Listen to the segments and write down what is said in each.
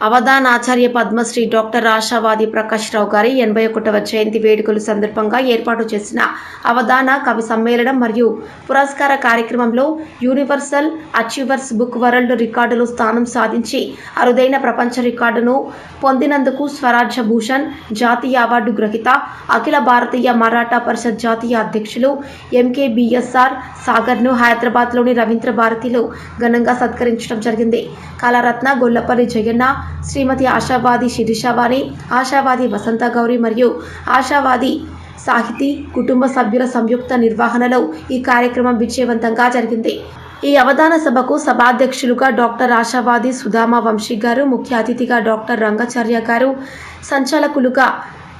అవధానాచార్య Padmashri doctor Ashavadi Prakash Rao గారి ఎనభై ఒకటవ జయంతి వేడుకల సందర్భంగా ఏర్పాటు చేసిన అవధాన కవి సమ్మేళనం మరియు పురస్కార కార్యక్రమంలో యూనివర్సల్ అచీవర్స్ బుక్ వరల్డ్ రికార్డులు స్థానం సాధించి అరుదైన ప్రపంచ రికార్డును పొందినందుకు స్వరాజ్య భూషణ్ జాతీయ అవార్డు గ్రహీత అఖిల భారతీయ మరాఠా పరిషత్ జాతీయ అధ్యక్షులు ఎంకేబిఎస్ఆర్ సాగర్ను హైదరాబాద్లోని రవీంద్ర భారతిలో ఘనంగా సత్కరించడం జరిగింది. కళారత్న గొల్లపల్లి జగన్న శ్రీమతి ఆశావాది శిరీషావాణి ఆశావాది వసంత గౌరి మరియు ఆశావాది సాహితీ కుటుంబ సభ్యుల సంయుక్త నిర్వహణలో ఈ కార్యక్రమం విజయవంతంగా జరిగింది. ఈ అవధాన సభకు సభాధ్యక్షులుగా డాక్టర్ ఆశావాది సుధామ వంశీ గారు ముఖ్య అతిథిగా డాక్టర్ రంగాచార్య గారు సంచాలకులుగా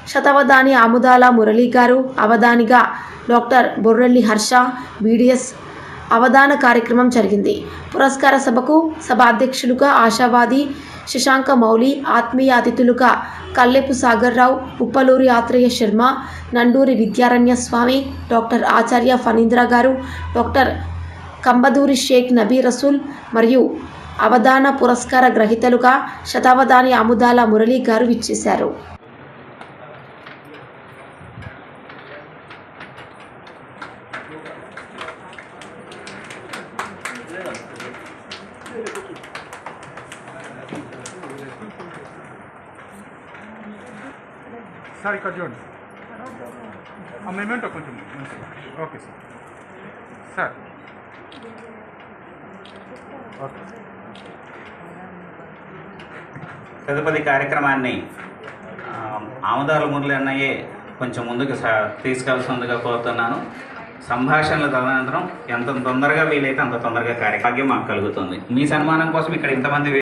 శతవధాని ఆముదాల మురళి గారు అవధానిగా డాక్టర్ బొర్రెల్లి హర్ష బీడిఎస్ అవధాన కార్యక్రమం జరిగింది. పురస్కార సభకు సభ అధ్యక్షులుగా ఆశావాది శశాంక మౌలి ఆత్మీయ అతిథులుగా కల్లెపు సాగర్రావు ఉప్పలూరి ఆత్రేయ శర్మ నండూరి విద్యారణ్య స్వామి డాక్టర్ ఆచార్య ఫణీంద్ర గారు డాక్టర్ కంబదూరి షేక్ నబీ రసూల్ మరియు అవధాన పురస్కార గ్రహీతలుగా శతావధాని ఆముదాల మురళీ గారు విచ్చేశారు. సార్ ఇక్కడ చూడండి ఆ మెమెంటో కొంచెం ఓకే సార్ సార్ ఓకే తదుపరి కార్యక్రమాన్ని ఆముదాల మురళి అన్నయ్యే కొంచెం ముందుకు సా- తీసుకెళ్తుందిగా కోరుతున్నాను. సంభాషణలు తదనంతరం ఎంత తొందరగా వీలైతే అంత తొందరగా కార్యక్రమం మాకు కలుగుతుంది. మీ సన్మానం కోసం ఇక్కడ ఇంతమంది